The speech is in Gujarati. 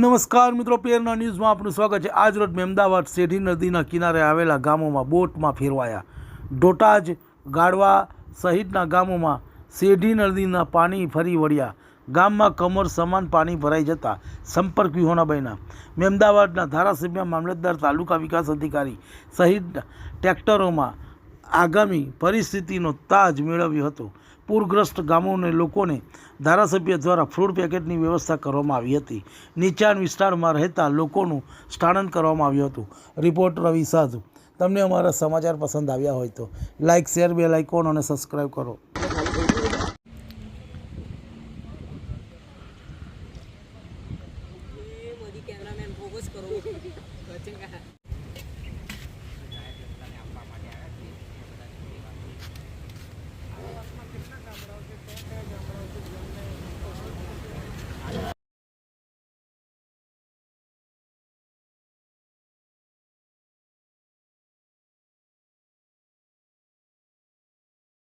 નમસ્કાર મિત્રો પેરના ન્યૂઝમાં આપનું સ્વાગત છે. આજ રોજ મહેમદાવાદ શેઢી નદીના કિનારે આવેલા ગામોમાં બોટમાં ફેરવાયા. ડોટાજ ગાડવા સહિતના ગામોમાં શેઢી નદીના પાણી ફરી વળ્યા. ગામમાં કમર સમાન પાણી ભરાઈ જતા સંપર્ક વિહોણા બન્યા. મહેમદાવાદના ધારાસભ્ય, મામલતદાર, તાલુકા વિકાસ અધિકારી સહિત ટ્રેક્ટરોમાં આગામી પરિસ્થિતિનો તાજ મેળવ્યો હતો. પૂરગ્રસ્ત ગામોને લોકોને ધારાસભ્ય દ્વારા ફૂડ પેકેટની વ્યવસ્થા કરવામાં આવી હતી. નીચાણ વિસ્તારમાં રહેતા લોકોનું સ્થાનન કરવામાં આવ્યું હતું. રિપોર્ટ રવિ સાધુ. તમને અમારા સમાચાર પસંદ આવ્યા હોય તો લાઇક શેર બે લાઇકોન અને સબસ્ક્રાઈબ કરો.